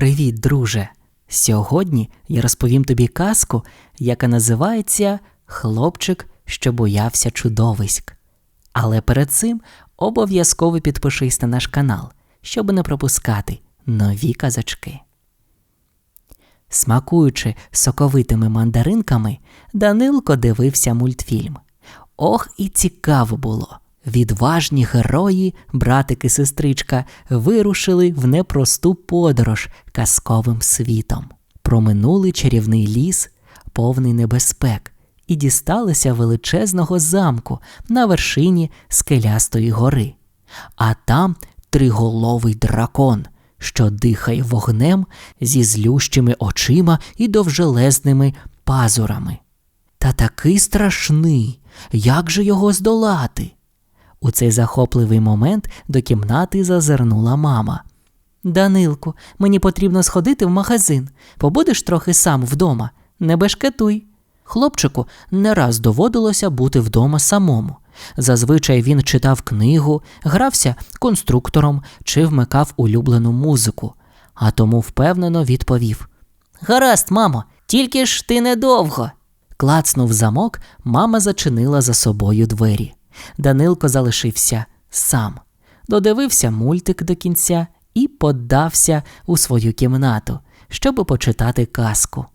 Привіт, друже! Сьогодні я розповім тобі казку, яка називається Хлопчик, що боявся чудовиськ. Але перед цим обов'язково підпишись на наш канал, щоб не пропускати нові казочки. Смакуючи соковитими мандаринками, Данилко дивився мультфільм. Ох, і цікаво було. Відважні герої, братик і сестричка, вирушили в непросту подорож казковим світом. Проминули чарівний ліс, повний небезпек, і дісталися величезного замку на вершині скелястої гори. А там триголовий дракон, що дихає вогнем зі злющими очима і довжелезними пазурами. Та такий страшний, як же його здолати? У цей захопливий момент до кімнати зазирнула мама. Данилку, мені потрібно сходити в магазин. Побудеш трохи сам вдома, не бешкетуй. Хлопчику не раз доводилося бути вдома самому. Зазвичай він читав книгу, грався конструктором чи вмикав улюблену музику, а тому впевнено відповів: Гаразд, мамо, тільки ж ти недовго. Клацнув замок, мама зачинила за собою двері. Данилко залишився сам, додивився мультик до кінця і подався у свою кімнату, щоб почитати казку.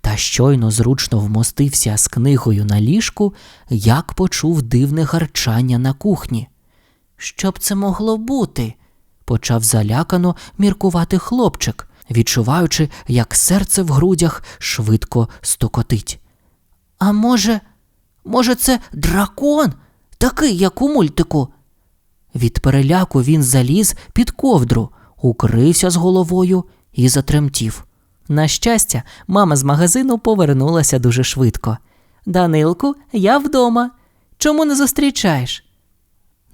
Та щойно зручно вмостився з книгою на ліжку, як почув дивне гарчання на кухні. Що б це могло бути? почав залякано міркувати хлопчик, відчуваючи, як серце в грудях швидко стукотить. А може, може, це дракон, такий, як у мультику? Від переляку він заліз під ковдру, укрився з головою і затремтів. На щастя, мама з магазину повернулася дуже швидко. Данилку, я вдома. Чому не зустрічаєш?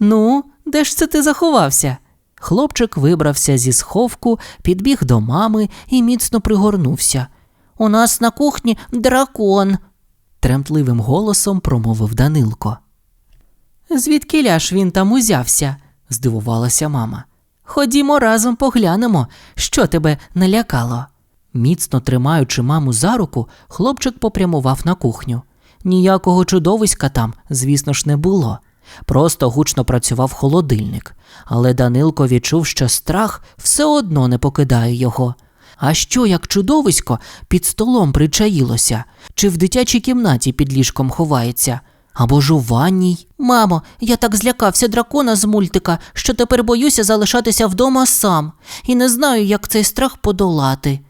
Ну, де ж це ти заховався? Хлопчик вибрався зі сховку, підбіг до мами і міцно пригорнувся. У нас на кухні дракон, тремтливим голосом промовив Данилко. Звідки ляж він там узявся? здивувалася мама. Ходімо разом поглянемо, що тебе налякало. Міцно тримаючи маму за руку, хлопчик попрямував на кухню. Ніякого чудовиська там, звісно ж, не було. Просто гучно працював холодильник, але Данилко відчув, що страх все одно не покидає його. А що, як чудовисько під столом причаїлося, чи в дитячій кімнаті під ліжком ховається, або ж у ванній? Мамо, я так злякався дракона з мультика, що тепер боюся залишатися вдома сам і не знаю, як цей страх подолати.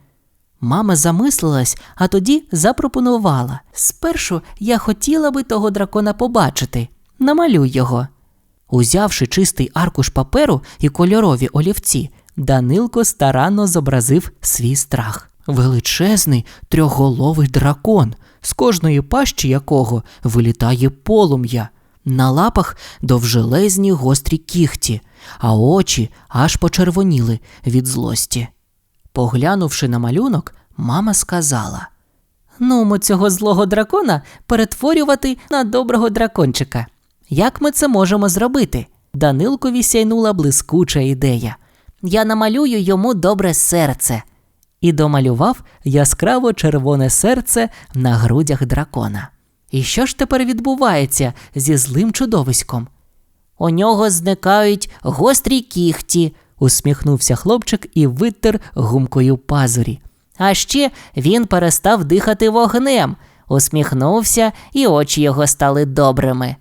Мама замислилась, а тоді запропонувала спершу я хотіла би того дракона побачити. Намалюй його. Узявши чистий аркуш паперу і кольорові олівці, Данилко старанно зобразив свій страх. Величезний трьохголовий дракон, з кожної пащі якого вилітає полум'я, на лапах довжелезні гострі кіхті, а очі аж почервоніли від злості. Поглянувши на малюнок, мама сказала: Нумо цього злого дракона перетворювати на доброго дракончика. Як ми це можемо зробити? Данилкові сяйнула блискуча ідея. Я намалюю йому добре серце. І домалював яскраво червоне серце на грудях дракона. І що ж тепер відбувається зі злим чудовиськом? У нього зникають гострі кіхті, усміхнувся хлопчик і витер гумкою пазурі. А ще він перестав дихати вогнем, усміхнувся, і очі його стали добрими.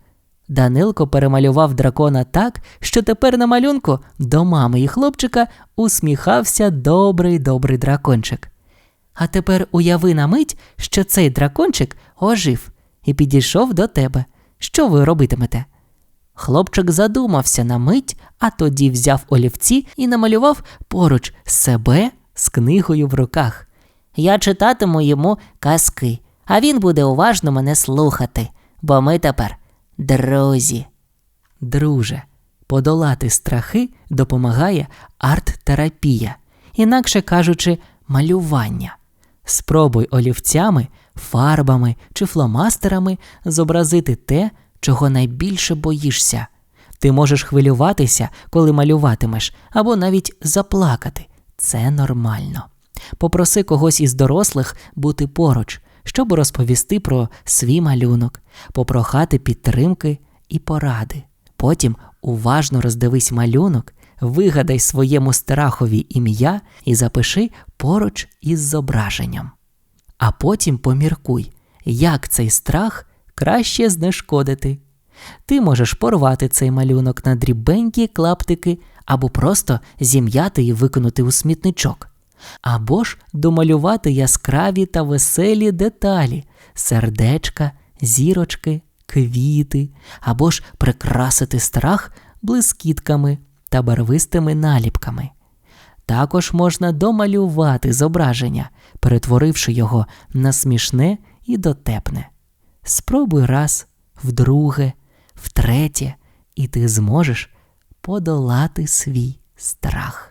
Данилко перемалював дракона так, що тепер на малюнку до мами і хлопчика усміхався добрий добрий дракончик. А тепер уяви на мить, що цей дракончик ожив і підійшов до тебе. Що ви робитимете? Хлопчик задумався на мить, а тоді взяв олівці і намалював поруч себе з книгою в руках. Я читатиму йому казки, а він буде уважно мене слухати, бо ми тепер друзі. Друже, подолати страхи допомагає арт-терапія, інакше кажучи, малювання. Спробуй олівцями, фарбами чи фломастерами зобразити те, чого найбільше боїшся. Ти можеш хвилюватися, коли малюватимеш, або навіть заплакати. це нормально. Попроси когось із дорослих бути поруч, щоб розповісти про свій малюнок, попрохати підтримки і поради. Потім уважно роздивись малюнок, вигадай своєму страхові ім'я і запиши поруч із зображенням. А потім поміркуй, як цей страх краще знешкодити. Ти можеш порвати цей малюнок на дрібенькі клаптики або просто зім'яти і викинути у смітничок. Або ж домалювати яскраві та веселі деталі, сердечка, зірочки, квіти, або ж прикрасити страх блискітками та барвистими наліпками. Також можна домалювати зображення, перетворивши його на смішне і дотепне. Спробуй раз, вдруге, втретє, і ти зможеш подолати свій страх.